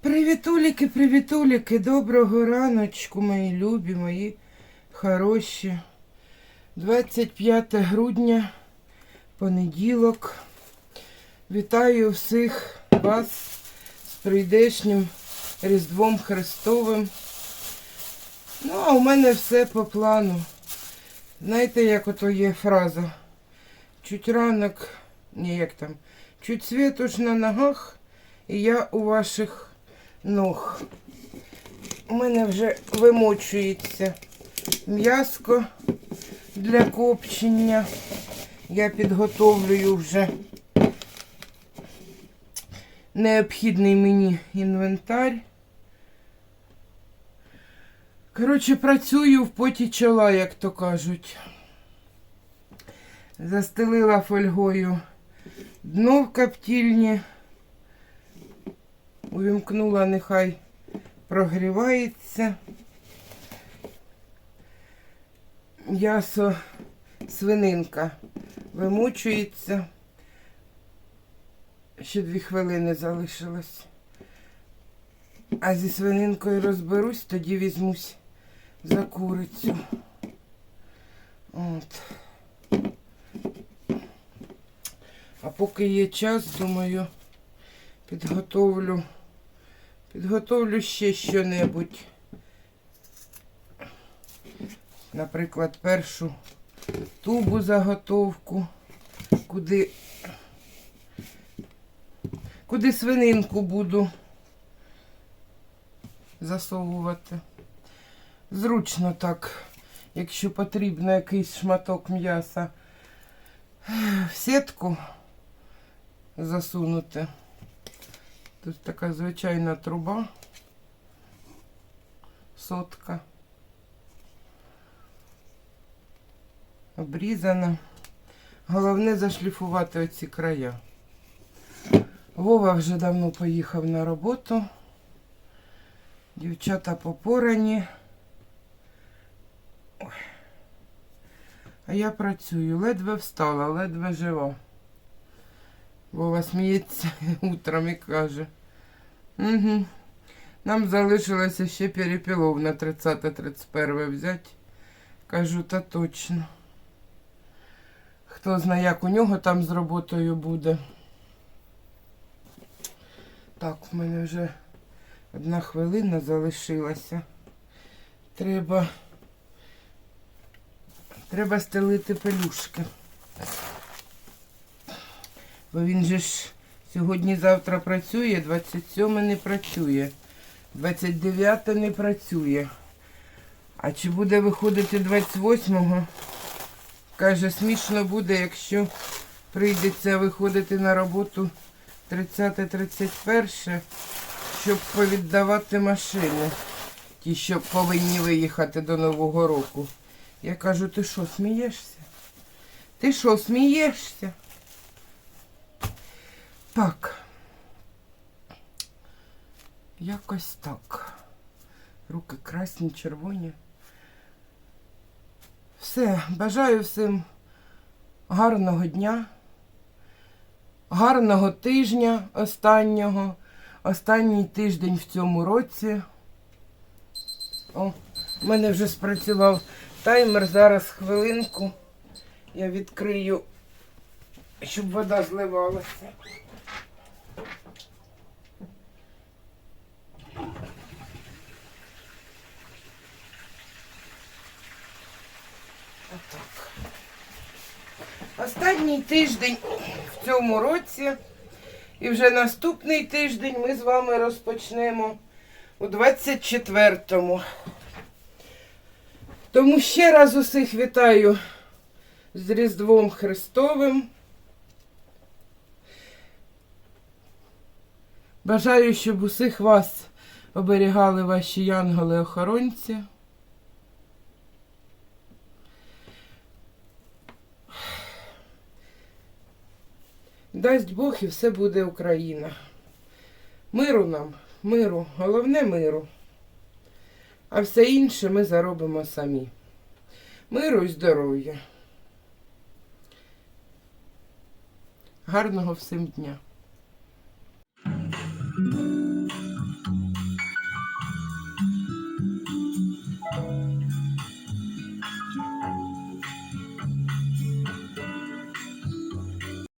Привітуліки, привітуліки, доброго раночку, мої любі, мої хороші. 25 грудня, понеділок. Вітаю всіх вас з прийдешнім Різдвом Христовим. Ну, а у мене все по плану. Знаєте, як ото є фраза? Чуть ранок, ні, як там, чуть світоч на ногах, і я у ваших ног. У мене вже вимочується м'яско для копчення. Я підготовлюю вже необхідний мені інвентар. Коротше, працюю в поті чола, як то кажуть. Застелила фольгою дно в коптільні. Увімкнула, нехай прогрівається. М'ясо свининка вимучується. Ще дві хвилини залишилось. А зі свининкою розберусь, тоді візьмусь за курицю. От. А поки є час, думаю, підготовлю. Підготовлю ще що-небудь. Наприклад, першу тубу заготовку, куди, куди свининку буду засовувати. Зручно так, якщо потрібно якийсь шматок м'яса в сітку засунути. Тут така звичайна труба, сотка. Обрізана. Головне зашліфувати оці края. Вова вже давно поїхав на роботу. Дівчата попорані. А я працюю, ледве встала, ледве жива. Вова сміється утром і каже. Угу. Нам залишилося ще перепілов на 30-31 взяти. Кажу, та точно. Хто знає, як у нього там з роботою буде. Так, в мене вже одна хвилина залишилася. Треба. Треба стелити пелюшки. Бо він же ж сьогодні-завтра працює, 27 не працює, 29 не працює. А чи буде виходити 28-го? Каже, смішно буде, якщо прийдеться виходити на роботу 30-31, щоб повіддавати машини. Ті, що повинні виїхати до Нового року. Я кажу, ти що, смієшся? Ти що, смієшся? Так. Якось так. Руки красні, червоні. Все, бажаю всім гарного дня, гарного тижня останнього. Останній тиждень в цьому році. О, в мене вже спрацював таймер. Зараз хвилинку. Я відкрию, щоб вода зливалася. Отак. Останній тиждень в цьому році. І вже наступний тиждень ми з вами розпочнемо у 24-му. Тому ще раз усіх вітаю з Різдвом Христовим. Бажаю, щоб усіх вас оберігали ваші янголи-охоронці. Дасть Бог і все буде Україна. Миру нам, миру, головне миру. А все інше ми заробимо самі. Миру і здоров'я. Гарного всім дня.